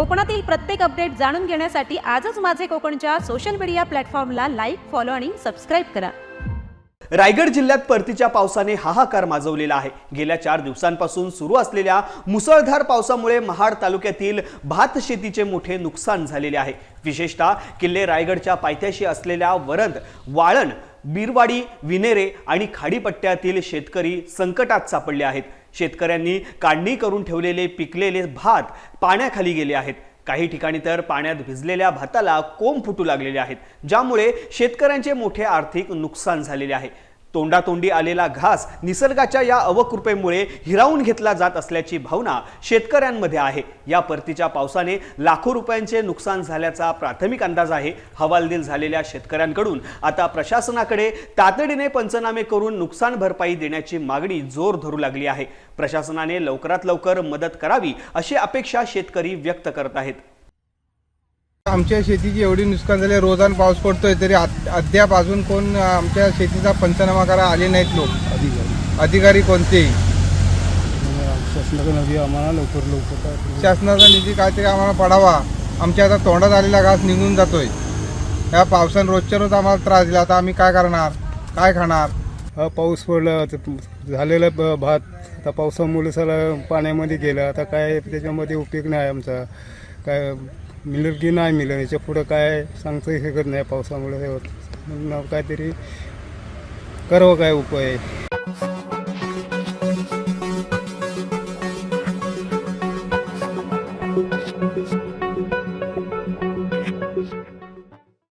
कोकणातील प्रत्येक अपडेट जाणून घेण्यासाठी आजच माझे कोकणच्या सोशल मीडिया प्लॅटफॉर्मला लाईक फॉलो आणि सबस्क्राईब करा. रायगड जिल्ह्यात परतीच्या पावसाने हाहाकार माजवलेला आहे. गेल्या चार दिवसांपासून सुरू असलेल्या मुसळधार पावसामुळे महाड तालुक्यातील भात शेतीचे मोठे नुकसान झालेले आहे. विशेषतः किल्ले रायगडच्या पायथ्याशी असलेल्या वरद वाळण बिरवाडी विनेरे आणि खाडीपट्ट्यातील शेतकरी संकटात सापडले आहेत. शेतकऱ्यांनी काढणी करून ठेवलेले पिकलेले भात पाण्याखाली गेले आहेत. काही ठिकाणी तर पाण्यात भिजलेल्या भाताला कोंब फुटू लागलेले आहेत ज्यामुळे शेतकऱ्यांचे मोठे आर्थिक नुकसान झालेले आहे. तोंडातोंडी आलेला घास निसर्गाच्या या अवकृपेमुळे हिरावून घेतला जात असल्याची भावना शेतकऱ्यांमध्ये आहे. या परतीच्या पावसाने लाखो रुपयांचे नुकसान झाल्याचा प्राथमिक अंदाज आहे. हवालदिल झालेल्या शेतकऱ्यांकडून. आता प्रशासनाकडे तातडीने पंचनामे करून नुकसान भरपाई देण्याची मागणी जोर धरू लागली आहे. प्रशासनाने लवकरात लवकर मदत करावी अशी अपेक्षा शेतकरी व्यक्त करत आहेत. आमच्या शेतीची एवढी नुकसान झाली रोजान पाऊस पडतोय तरी अद्याप अजून कोण आमच्या शेतीचा पंचनामा करा आले नाहीत लोक. अधिकारी. अधिकारी कोणतेही शासनाकडे नदी आम्हाला लवकर लवकर शासनाचा निधी काहीतरी आम्हाला पडावा. आमच्या आता तोंडात आलेला घास निघून जातोय. या पावसानं रोजच्या रोज आम्हाला त्रास दिला. आता आम्ही काय करणार? काय खाणार? पाऊस पडला झालेला भात आता पावसामुळे सगळं पाण्यामध्ये गेलं. आता काय त्याच्यामध्ये उपयोग नाही आमचा. काय मिळेल की नाही मिळेल याच्या पुढं काय सांगता शकत नाही पावसामुळे हे होत. म्हणून काहीतरी करावं काय उपाय